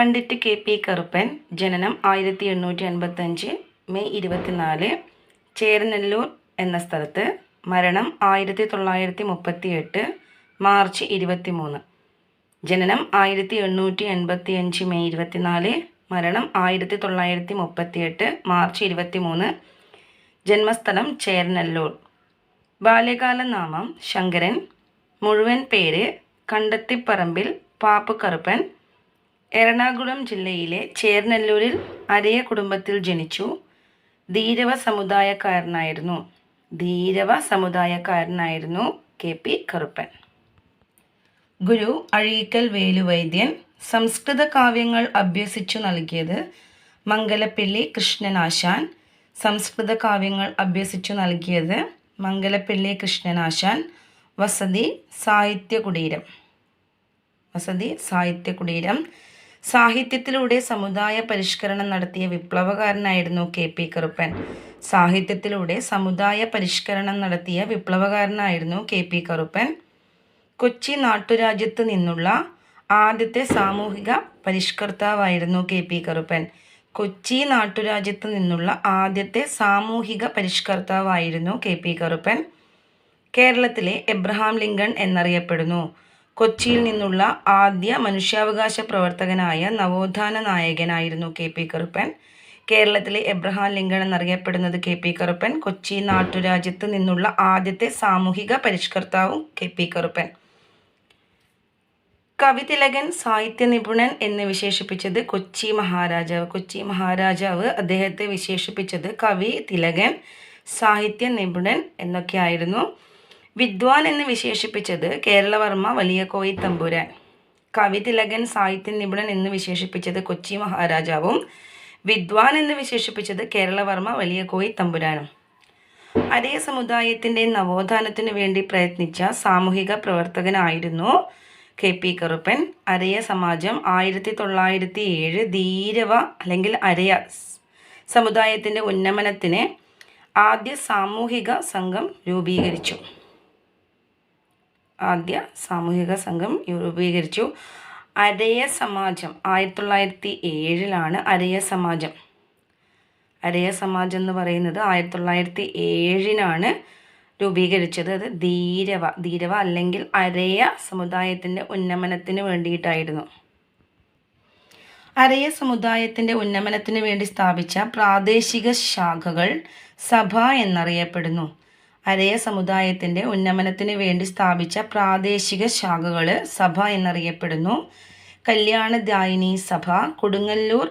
Pandit K P Karuppan ജനനം ആയിരത്തി എണ്ണൂറ്റി എൺപത്തഞ്ച് മെയ് ഇരുപത്തിനാല് ചേരനെല്ലൂർ എന്ന സ്ഥലത്ത് മരണം ആയിരത്തി തൊള്ളായിരത്തി മുപ്പത്തി എട്ട് മാർച്ച് ഇരുപത്തി മൂന്ന് ജനനം ആയിരത്തി എണ്ണൂറ്റി എൺപത്തി അഞ്ച് മെയ് ഇരുപത്തിനാല് മരണം ആയിരത്തി തൊള്ളായിരത്തി മുപ്പത്തി എട്ട് മാർച്ച് ഇരുപത്തി മൂന്ന് ജന്മസ്ഥലം ചേരനെല്ലൂർ. ബാല്യകാല നാമം ശങ്കരൻ. മുഴുവൻ പേര് കണ്ടത്തിപ്പറമ്പിൽ പാപ്പു കറുപ്പൻ എറണാകുളം ജില്ലയിലെ ചേർനെല്ലൂരിൽ അരയ കുടുംബത്തിൽ ജനിച്ചു. ധീരവ സമുദായക്കാരനായിരുന്നു. ധീരവ സമുദായക്കാരനായിരുന്നു കെ പി കറുപ്പൻ. ഗുരു അഴീക്കൽ വേലുവൈദ്യൻ സംസ്കൃത കാവ്യങ്ങൾ അഭ്യസിച്ചു നൽകിയത് മംഗലപ്പിള്ളി കൃഷ്ണനാശാൻ സംസ്കൃത കാവ്യങ്ങൾ അഭ്യസിച്ചു നൽകിയത് മംഗലപ്പിള്ളി കൃഷ്ണനാശാൻ വസതി സാഹിത്യ കുടീരം വസതി സാഹിത്യ കുടീരം സാഹിത്യത്തിലൂടെ സമുദായ പരിഷ്കരണം നടത്തിയ വിപ്ലവകാരനായിരുന്നു കെ പി കറുപ്പൻ. സാഹിത്യത്തിലൂടെ സമുദായ പരിഷ്കരണം നടത്തിയ വിപ്ലവകാരനായിരുന്നു കെ പി കറുപ്പൻ. കൊച്ചി നാട്ടുരാജ്യത്ത് നിന്നുള്ള ആദ്യത്തെ സാമൂഹിക പരിഷ്കർത്താവായിരുന്നു കെ പി കറുപ്പൻ. കൊച്ചി നാട്ടുരാജ്യത്ത് നിന്നുള്ള ആദ്യത്തെ സാമൂഹിക പരിഷ്കർത്താവായിരുന്നു കെ പി കറുപ്പൻ. കേരളത്തിലെ എബ്രഹാം ലിങ്കൺ എന്നറിയപ്പെടുന്നു. കൊച്ചിയിൽ നിന്നുള്ള ആദ്യ മനുഷ്യാവകാശ പ്രവർത്തകനായ നവോത്ഥാന നായകനായിരുന്നു കെ പി കറുപ്പൻ. കേരളത്തിലെ എബ്രഹാം ലിങ്കൺ എന്നറിയപ്പെടുന്നത് കെ പി കറുപ്പൻ. കൊച്ചി നാട്ടുരാജ്യത്ത് നിന്നുള്ള ആദ്യത്തെ സാമൂഹിക പരിഷ്കർത്താവും കെ പി കറുപ്പൻ. കവിതിലകൻ സാഹിത്യ നിപുണൻ എന്ന് വിശേഷിപ്പിച്ചത് കൊച്ചി മഹാരാജാവ്. കൊച്ചി മഹാരാജാവ് അദ്ദേഹത്തെ വിശേഷിപ്പിച്ചത് കവി തിലകൻ സാഹിത്യ നിപുണൻ എന്നൊക്കെയായിരുന്നു. വിദ്വാൻ എന്ന് വിശേഷിപ്പിച്ചത് കേരളവർമ്മ വലിയ കോയി തമ്പുരാൻ. കവി തിലകൻ സാഹിത്യ നിപുണൻ എന്ന് വിശേഷിപ്പിച്ചത് കൊച്ചി മഹാരാജാവും. വിദ്വാൻ എന്ന് വിശേഷിപ്പിച്ചത് കേരളവർമ്മ വലിയ കോയി തമ്പുരാനും. അതേ സമുദായത്തിന്റെ നവോത്ഥാനത്തിനു വേണ്ടി പ്രയത്നിച്ച സാമൂഹിക പ്രവർത്തകനായിരുന്നു കെ പി കറുപ്പൻ. അരയ സമാജം ആയിരത്തി തൊള്ളായിരത്തി ഏഴ് ധീരവ അല്ലെങ്കിൽ അരയ സമുദായത്തിന്റെ ഉന്നമനത്തിന് ആദ്യ സാമൂഹിക സംഘം രൂപീകരിച്ചു. ആദ്യ സാമൂഹിക സംഘം രൂപീകരിച്ചു. അരയ സമാജം ആയിരത്തി തൊള്ളായിരത്തി ഏഴിലാണ് അരയ സമാജം. അരയ സമാജം എന്ന് പറയുന്നത് ആയിരത്തി തൊള്ളായിരത്തി ഏഴിനാണ് രൂപീകരിച്ചത്. അത് ധീരവ ധീരവ അല്ലെങ്കിൽ അരയ സമുദായത്തിന്റെ ഉന്നമനത്തിന് വേണ്ടിയിട്ടായിരുന്നു. അരയ സമുദായത്തിന്റെ ഉന്നമനത്തിന് വേണ്ടി സ്ഥാപിച്ച പ്രാദേശിക ശാഖകൾ സഭ എന്നറിയപ്പെടുന്നു. അരയ സമുദായത്തിന്റെ ഉന്നമനത്തിന് വേണ്ടി സ്ഥാപിച്ച പ്രാദേശിക ശാഖകൾ സഭ എന്നറിയപ്പെടുന്നു. കല്യാണദായിനി സഭ കൊടുങ്ങല്ലൂർ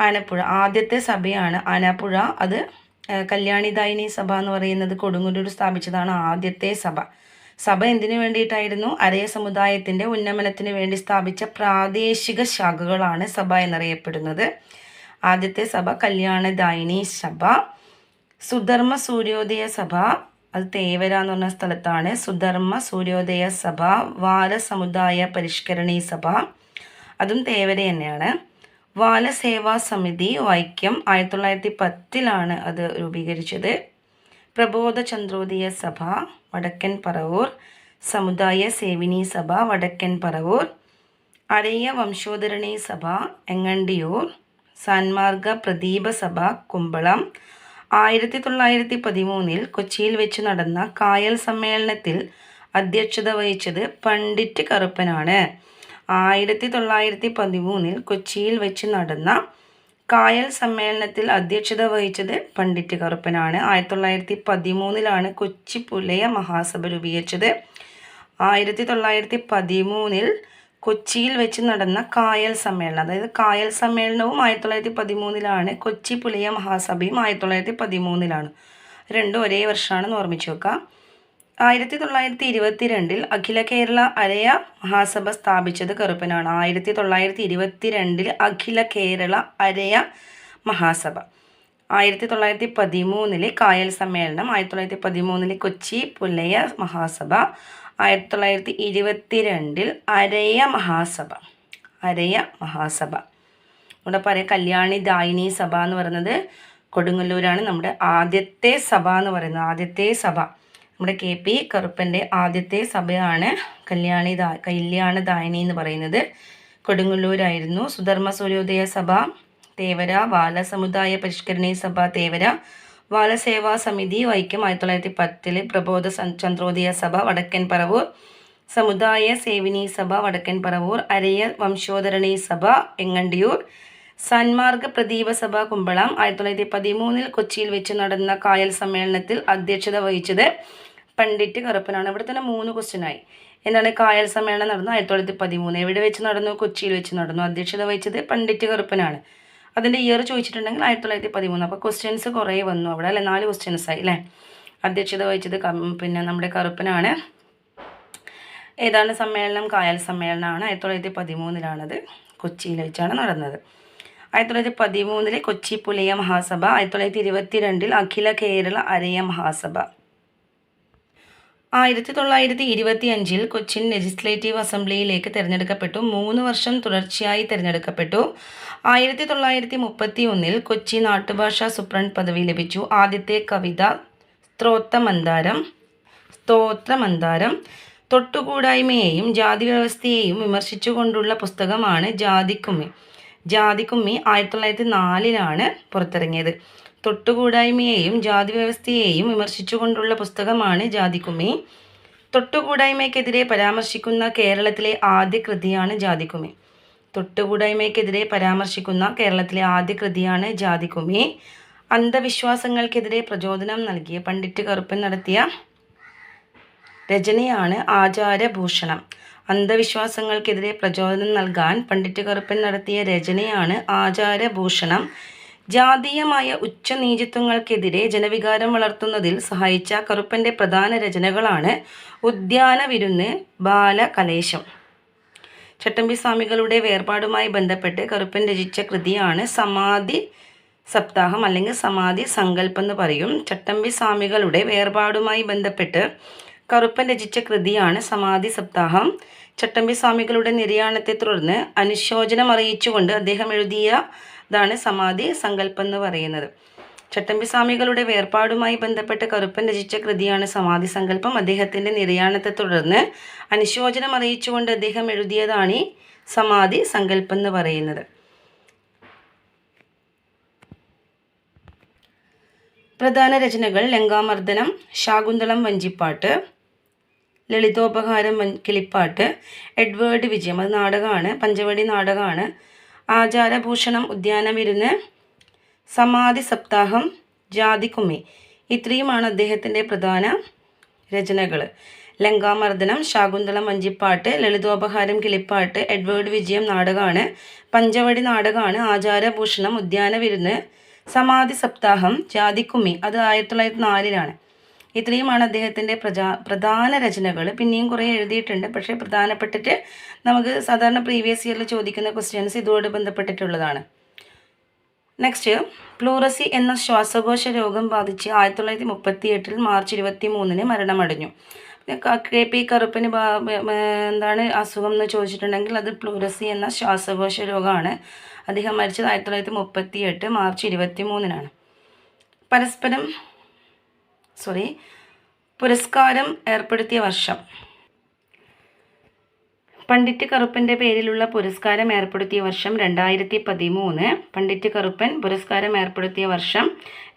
ആനപ്പുഴ. ആദ്യത്തെ സഭയാണ് ആനപ്പുഴ. അത് കല്യാണിദായിനി സഭ എന്ന് പറയുന്നത് കൊടുങ്ങല്ലൂർ സ്ഥാപിച്ചതാണ് ആദ്യത്തെ സഭ. സഭ എന്തിനു വേണ്ടിയിട്ടായിരുന്നു? അരയ സമുദായത്തിന്റെ ഉന്നമനത്തിന് വേണ്ടി സ്ഥാപിച്ച പ്രാദേശിക ശാഖകളാണ് സഭ എന്നറിയപ്പെടുന്നത്. ആദ്യത്തെ സഭ കല്യാണദായിനി സഭ. സുധർമ്മ സൂര്യോദയ സഭ അത് തേവര എന്ന് പറഞ്ഞ സ്ഥലത്താണ്. സുധർമ്മ സൂര്യോദയ സഭ വാലസമുദായ പരിഷ്കരണി സഭ അതും തേവര തന്നെയാണ്. വാലസേവാ സമിതി വൈക്കം ആയിരത്തി തൊള്ളായിരത്തി പത്തിലാണ് അത് രൂപീകരിച്ചത്. പ്രബോധ ചന്ദ്രോദയ സഭ വടക്കൻ പറവൂർ. സമുദായ സേവിനി സഭ വടക്കൻ പറവൂർ. അരയ വംശോധരണി സഭ എങ്ങണ്ടിയൂർ. സാൻമാർഗ പ്രദീപ സഭ കുമ്പളം. ആയിരത്തി തൊള്ളായിരത്തി പതിമൂന്നിൽ കൊച്ചിയിൽ വെച്ച് നടന്ന കായൽ സമ്മേളനത്തിൽ അധ്യക്ഷത വഹിച്ചത് പണ്ഡിറ്റ് കറുപ്പനാണ്. ആയിരത്തി തൊള്ളായിരത്തി പതിമൂന്നിൽ കൊച്ചിയിൽ വെച്ച് നടന്ന കായൽ സമ്മേളനത്തിൽ അധ്യക്ഷത വഹിച്ചത് പണ്ഡിറ്റ് കറുപ്പനാണ്. ആയിരത്തി തൊള്ളായിരത്തി പതിമൂന്നിലാണ് കൊച്ചി പുലയ മഹാസഭ രൂപീകരിച്ചത്. ആയിരത്തി തൊള്ളായിരത്തി പതിമൂന്നിൽ കൊച്ചിയിൽ വെച്ച് നടന്ന കായൽ സമ്മേളനം. അതായത് കായൽ സമ്മേളനവും ആയിരത്തി തൊള്ളായിരത്തി പതിമൂന്നിലാണ് കൊച്ചി പുളിയ മഹാസഭയും ആയിരത്തി തൊള്ളായിരത്തി പതിമൂന്നിലാണ് രണ്ടും ഒരേ വർഷമാണെന്ന് ഓർമ്മിച്ച് വെക്കാം. ആയിരത്തി തൊള്ളായിരത്തി ഇരുപത്തി രണ്ടിൽ അഖില കേരള അരയ മഹാസഭ സ്ഥാപിച്ചത് കറുപ്പനാണ്. ആയിരത്തി തൊള്ളായിരത്തി ഇരുപത്തി രണ്ടിൽ അഖില കേരള അരയ മഹാസഭ. ആയിരത്തി തൊള്ളായിരത്തി പതിമൂന്നിലെ കായൽ സമ്മേളനം ആയിരത്തി തൊള്ളായിരത്തി പതിമൂന്നിലെ കൊച്ചി പുലയ മഹാസഭ ആയിരത്തി തൊള്ളായിരത്തി ഇരുപത്തി രണ്ടിൽ അരയ മഹാസഭ അരയ മഹാസഭ. ഇവിടെ പറയാം കല്യാണി ദായിനി സഭ എന്ന് പറയുന്നത് കൊടുങ്ങല്ലൂരാണ്. നമ്മുടെ ആദ്യത്തെ സഭ എന്ന് പറയുന്നത് ആദ്യത്തെ സഭ. നമ്മുടെ കെ പി കറുപ്പന്റെ ആദ്യത്തെ സഭയാണ് കല്യാണി ദാ കല്യാണ ദായിനി എന്ന് പറയുന്നത്. കൊടുങ്ങല്ലൂരായിരുന്നു. സുധർമ്മ സൂര്യോദയ സഭ തേവര ബാലസമുദായ പരിഷ്കരണ സഭ തേവര ബാലസേവാ സമിതി വൈക്കം ആയിരത്തി തൊള്ളായിരത്തി പത്തിൽ പ്രബോധ ചന്ദ്രോദയ സഭ വടക്കൻ പറവൂർ സമുദായ സേവിനി സഭ വടക്കൻ പറവൂർ അരയ വംശോധരണി സഭ എങ്ങണ്ടിയൂർ സന്മാർഗ പ്രദീപ സഭ കുമ്പളം ആയിരത്തി തൊള്ളായിരത്തി പതിമൂന്നിൽ കൊച്ചിയിൽ വെച്ച് നടന്ന കായൽ സമ്മേളനത്തിൽ അധ്യക്ഷത വഹിച്ചത് പണ്ഡിറ്റ് കറുപ്പനാണ്. ഇവിടെ തന്നെ മൂന്ന് ക്വസ്റ്റ്യനായി എന്താണ് കായൽ സമ്മേളനം നടന്നു? ആയിരത്തി തൊള്ളായിരത്തി പതിമൂന്ന് എവിടെ വെച്ച് നടന്നു? കൊച്ചിയിൽ വെച്ച് നടന്നു. അധ്യക്ഷത വഹിച്ചത് പണ്ഡിറ്റ് കറുപ്പനാണ്. അതിന്റെ ഇയർ ചോദിച്ചിട്ടുണ്ടെങ്കിൽ ആയിരത്തി തൊള്ളായിരത്തി പതിമൂന്ന് അപ്പോൾ ക്വസ്റ്റ്യൻസ് കുറേ വന്നു അവിടെ അല്ലേ? നാല് ക്വസ്റ്റ്യൻസ് ആയി അല്ലേ? അധ്യക്ഷത വഹിച്ചത് പിന്നെ നമ്മുടെ കറുപ്പനാണ്. ഏതാണ് സമ്മേളനം? കായൽ സമ്മേളനമാണ്. ആയിരത്തി തൊള്ളായിരത്തി പതിമൂന്നിലാണത് കൊച്ചിയിൽ വെച്ചാണ് നടന്നത്. ആയിരത്തി തൊള്ളായിരത്തി പതിമൂന്നിലെ കൊച്ചി പുലയ മഹാസഭ. ആയിരത്തി തൊള്ളായിരത്തി ഇരുപത്തി രണ്ടിൽ അഖില കേരള അരയ മഹാസഭ. ആയിരത്തി തൊള്ളായിരത്തി ഇരുപത്തി അഞ്ചിൽ കൊച്ചിൻ ലെജിസ്ലേറ്റീവ് അസംബ്ലിയിലേക്ക് തിരഞ്ഞെടുക്കപ്പെട്ടു. മൂന്ന് വർഷം തുടർച്ചയായി തിരഞ്ഞെടുക്കപ്പെട്ടു. ആയിരത്തി തൊള്ളായിരത്തി മുപ്പത്തി ഒന്നിൽ കൊച്ചി നാട്ടുഭാഷാ സുപ്രണ്ട് പദവി ലഭിച്ചു. ആദ്യത്തെ കവിത സ്ത്രോത്തമന്താരം സ്തോത്രമന്താരം തൊട്ടുകൂടായ്മയെയും ജാതി വ്യവസ്ഥയെയും വിമർശിച്ചുകൊണ്ടുള്ള പുസ്തകമാണ് ജാതിക്കുമ്മി. ജാതിക്കുമ്മി ആയിരത്തി തൊള്ളായിരത്തി നാലിലാണ് പുറത്തിറങ്ങിയത്. തൊട്ടുകൂടായ്മയെയും ജാതി വ്യവസ്ഥയെയും വിമർശിച്ചുകൊണ്ടുള്ള പുസ്തകമാണ് ജാതിക്കുമി. തൊട്ടുകൂടായ്മയ്ക്കെതിരെ പരാമർശിക്കുന്ന കേരളത്തിലെ ആദ്യ കൃതിയാണ് ജാതിക്കുമി. തൊട്ടുകൂടായ്മയ്ക്കെതിരെ പരാമർശിക്കുന്ന കേരളത്തിലെ ആദ്യ കൃതിയാണ് ജാതിക്കുമി. അന്ധവിശ്വാസങ്ങൾക്കെതിരെ പ്രചോദനം നൽകിയ പണ്ഡിറ്റ് കറുപ്പൻ നടത്തിയ രചനയാണ് ആചാരഭൂഷണം. അന്ധവിശ്വാസങ്ങൾക്കെതിരെ പ്രചോദനം നൽകാൻ പണ്ഡിറ്റ് കറുപ്പൻ നടത്തിയ രചനയാണ് ആചാരഭൂഷണം. ജാതീയമായ ഉച്ചനീചിത്വങ്ങൾക്കെതിരെ ജനവികാരം വളർത്തുന്നതിൽ സഹായിച്ച കറുപ്പന്റെ പ്രധാന രചനകളാണ് ഉദ്യാന വിരുന്ന് ബാലകലേശം. ചട്ടമ്പി സ്വാമികളുടെ വേർപാടുമായി ബന്ധപ്പെട്ട് കറുപ്പൻ രചിച്ച കൃതിയാണ് സമാധി സപ്താഹം അല്ലെങ്കിൽ സമാധി സങ്കല്പം എന്ന് പറയും. ചട്ടമ്പി സ്വാമികളുടെ വേർപാടുമായി ബന്ധപ്പെട്ട് കറുപ്പൻ രചിച്ച കൃതിയാണ് സമാധി സപ്താഹം. ചട്ടമ്പി സ്വാമികളുടെ നിര്യാണത്തെ തുടർന്ന് അനുശോചനം അറിയിച്ചുകൊണ്ട് അദ്ദേഹം എഴുതിയ ഇതാണ് സമാധി സങ്കല്പം എന്ന് പറയുന്നത്. ചട്ടമ്പി സ്വാമികളുടെ വേർപാടുമായി ബന്ധപ്പെട്ട് കറുപ്പൻ രചിച്ച കൃതിയാണ് സമാധി സങ്കല്പം. അദ്ദേഹത്തിന്റെ നിര്യാണത്തെ തുടർന്ന് അനുശോചനം അറിയിച്ചുകൊണ്ട് അദ്ദേഹം എഴുതിയതാണ് ഈ സമാധി സങ്കല്പം എന്ന് പറയുന്നത്. പ്രധാന രചനകൾ ലങ്കാമർദ്ദനം ശാകുന്തളം വഞ്ചിപ്പാട്ട് ലളിതോപഹാരം കിളിപ്പാട്ട് എഡ്വേർഡ് വിജയം അത് നാടകമാണ് പഞ്ചവടി നാടകമാണ്. ആചാരഭൂഷണം ഉദ്യാനമിരുന്ന് സമാധി സപ്താഹം ജാതിക്കുമ്മി ഇത്രയുമാണ് അദ്ദേഹത്തിന്റെ പ്രധാന രചനകൾ ലങ്കാമർദ്ദനം ശാകുന്തളം വഞ്ചിപ്പാട്ട് ലളിതോപഹാരം കിളിപ്പാട്ട് എഡ്വേർഡ് വിജയം നാടകമാണ് പഞ്ചവടി നാടകമാണ് ആചാരഭൂഷണം ഉദ്യാനവിരുന്ന് സമാധി സപ്താഹം ജാതിക്കുമ്മി അത് ആയിരത്തി തൊള്ളായിരത്തി നാലിലാണ്. ഇത്രയുമാണ് അദ്ദേഹത്തിന്റെ പ്രജാ പ്രധാന രചനകൾ പിന്നെയും കുറേ എഴുതിയിട്ടുണ്ട്. പക്ഷേ പ്രധാനപ്പെട്ടിട്ട് നമുക്ക് സാധാരണ പ്രീവിയസ് ഇയറിൽ ചോദിക്കുന്ന ക്വസ്റ്റ്യൻസ് ഇതോട് ബന്ധപ്പെട്ടിട്ടുള്ളതാണ്. നെക്സ്റ്റ് പ്ലൂറസി എന്ന ശ്വാസകോശ രോഗം ബാധിച്ച് ആയിരത്തി തൊള്ളായിരത്തി മുപ്പത്തി എട്ടിൽ മാർച്ച് ഇരുപത്തി മൂന്നിന് മരണമടഞ്ഞു. കെ പി കറുപ്പിന് എന്താണ് അസുഖം എന്ന് ചോദിച്ചിട്ടുണ്ടെങ്കിൽ അത് പ്ലൂറസി എന്ന ശ്വാസകോശ രോഗമാണ്. അദ്ദേഹം മരിച്ചത് ആയിരത്തി തൊള്ളായിരത്തി മുപ്പത്തി എട്ട് മാർച്ച് ഇരുപത്തി മൂന്നിനാണ് പരസ്പരം സോറി പുരസ്കാരം ഏർപ്പെടുത്തിയ വർഷം. പണ്ഡിറ്റ് കറുപ്പന്റെ പേരിലുള്ള പുരസ്കാരം ഏർപ്പെടുത്തിയ വർഷം രണ്ടായിരത്തി പതിമൂന്ന് പണ്ഡിറ്റ് കറുപ്പൻ പുരസ്കാരം ഏർപ്പെടുത്തിയ വർഷം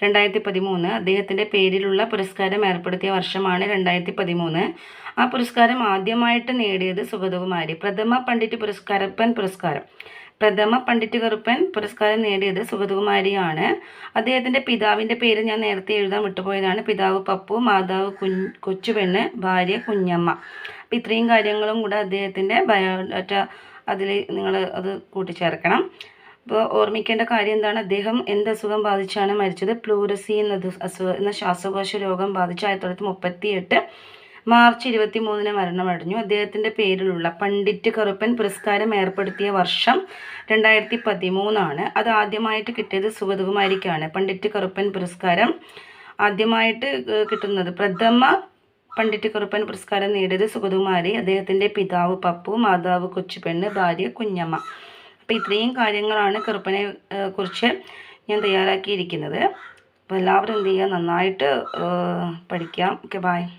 രണ്ടായിരത്തി പതിമൂന്ന് അദ്ദേഹത്തിന്റെ പേരിലുള്ള പുരസ്കാരം ഏർപ്പെടുത്തിയ വർഷമാണ് രണ്ടായിരത്തി പതിമൂന്ന് ആ പുരസ്കാരം ആദ്യമായിട്ട് നേടിയത് സുഗതകുമാരി. പ്രഥമ പണ്ഡിറ്റ് പുരസ്കാരപ്പൻ പുരസ്കാരം. പ്രഥമ പണ്ഡിറ്റ് കറുപ്പൻ പുരസ്കാരം നേടിയത് സുഗതകുമാരിയാണ്. അദ്ദേഹത്തിന്റെ പിതാവിന്റെ പേര് ഞാൻ നേരത്തെ എഴുതാൻ വിട്ടുപോയതാണ്. പിതാവ് പപ്പു മാതാവ് കുഞ്ഞ് കൊച്ചുപെണ്ണ് ഭാര്യ കുഞ്ഞമ്മ. അപ്പം ഇത്രയും കാര്യങ്ങളും കൂടെ അദ്ദേഹത്തിന്റെ ബയോഡാറ്റ അതിൽ നിങ്ങൾ അത് കൂട്ടിച്ചേർക്കണം. അപ്പോൾ ഓർമ്മിക്കേണ്ട കാര്യം എന്താണ്? അദ്ദേഹം എന്ത് അസുഖം ബാധിച്ചാണ് മരിച്ചത്? പ്ലൂറസി എന്നത് അസുഖ എന്ന ശ്വാസകോശ രോഗം ബാധിച്ച് ആയിരത്തി തൊള്ളായിരത്തി മുപ്പത്തി എട്ട് മാർച്ച് ഇരുപത്തി മൂന്നിന് മരണമടഞ്ഞു. അദ്ദേഹത്തിന്റെ പേരിലുള്ള പണ്ഡിറ്റ് കറുപ്പൻ പുരസ്കാരം ഏർപ്പെടുത്തിയ വർഷം രണ്ടായിരത്തി പതിമൂന്നാണ് അത് ആദ്യമായിട്ട് കിട്ടിയത് സുഗതകുമാരിക്കാണ്. പണ്ഡിറ്റ് കറുപ്പൻ പുരസ്കാരം ആദ്യമായിട്ട് കിട്ടുന്നത് പ്രഥമ പണ്ഡിറ്റ് കറുപ്പൻ പുരസ്കാരം നേടിയത് സുഗതകുമാരി അദ്ദേഹത്തിന്റെ പിതാവ് പപ്പു മാതാവ് കൊച്ചുപെണ്ണ് ഭാര്യ കുഞ്ഞമ്മ. അപ്പോൾ ഇത്രയും കാര്യങ്ങളാണ് കറുപ്പനെ കുറിച്ച് ഞാൻ തയ്യാറാക്കിയിരിക്കുന്നത്. അപ്പോൾ എല്ലാവരും എന്ത് ചെയ്യുക? നന്നായിട്ട് പഠിക്കാം. Okay bye